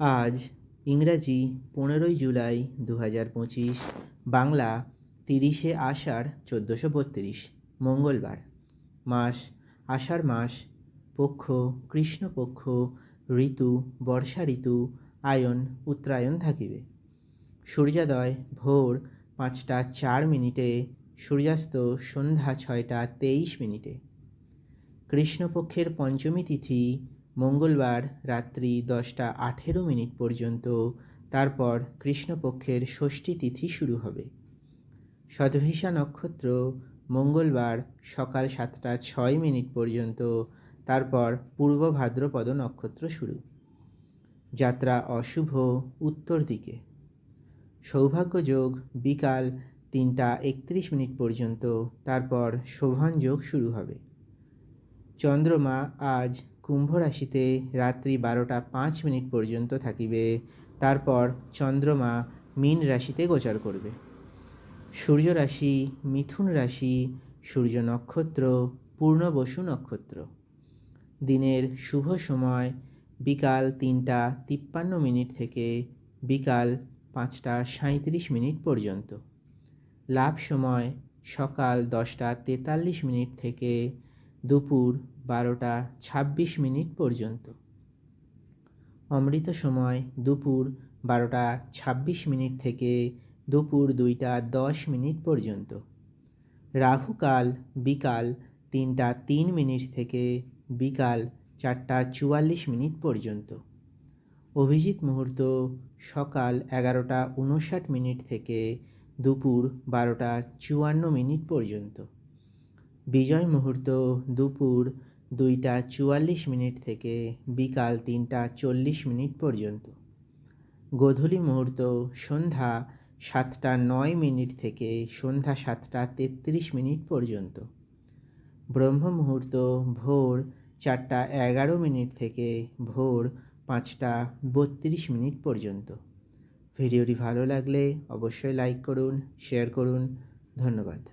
আজ ইংরাজি পনেরোই জুলাই দু হাজার পঁচিশ, বাংলা তিরিশে আষাঢ় চোদ্দোশো বত্রিশ, মঙ্গলবার, মাস আষাঢ় মাস, পক্ষ, কৃষ্ণপক্ষ, ঋতু, বর্ষা ঋতু, আয়ন, উত্তরায়ণ থাকিবে। সূর্যোদয় ভোর পাঁচটা চার মিনিটে, সূর্যাস্ত সন্ধ্যা ছয়টা তেইশ মিনিটে। কৃষ্ণপক্ষের পঞ্চমী তিথি মঙ্গলবার রাত্রি দশটা আঠেরো মিনিট পর্যন্ত তারপর কৃষ্ণপক্ষের ষষ্ঠী তিথি শুরু হবে। সদভিষা নক্ষত্র মঙ্গলবার সকাল সাতটা ছয় মিনিট পর্যন্ত, তারপর পূর্ব ভাদ্রপদ নক্ষত্র শুরু। যাত্রা অশুভ উত্তর দিকে। সৌভাগ্যযোগ বিকাল তিনটা একত্রিশ মিনিট পর্যন্ত, তারপর শোভন যোগ শুরু হবে। চন্দ্রমা আজ কুম্ভ রাশিতে রাত্রি বারোটা পাঁচ মিনিট পর্যন্ত থাকিবে। তারপর চন্দ্রমা মীন রাশিতে গোচর করবে। সূর্য রাশি মিথুন রাশি, সূর্য নক্ষত্র, পূর্ণবসু নক্ষত্র। দিনের শুভ সময় বিকাল তিনটা তিপ্পান্ন মিনিট থেকে বিকাল পাঁচটা সাঁত্রিশ মিনিট পর্যন্ত। লাভ সময় সকাল দশটা তেতাল্লিশ মিনিট থেকে দুপুর বারোটা ছাব্বিশ মিনিট পর্যন্ত। অমৃত সময় দুপুর বারোটা ছাব্বিশ মিনিট থেকে দুপুর দুইটা দশ মিনিট পর্যন্ত। রাহুকাল বিকাল তিনটা তিন মিনিট থেকে বিকাল চারটা চুয়াল্লিশ মিনিট পর্যন্ত। অভিজিৎ মুহূর্ত সকাল এগারোটা উনষাট মিনিট থেকে দুপুর বারোটা চুয়ান্ন মিনিট পর্যন্ত। বিজয় মুহূর্ত দুপুর দুইটা চুয়াল্লিশ মিনিট থেকে বিকাল তিনটা চল্লিশ মিনিট পর্যন্ত। গোধূলি মুহূর্ত সন্ধ্যা সাতটা নয় মিনিট থেকে সন্ধ্যা সাতটা তেত্রিশ মিনিট পর্যন্ত। ব্রহ্ম মুহূর্ত ভোর চারটা এগারো মিনিট থেকে ভোর পাঁচটা বত্রিশ মিনিট পর্যন্ত। ভিডিওটি ভালো লাগলে অবশ্যই লাইক করুন, শেয়ার করুন। ধন্যবাদ।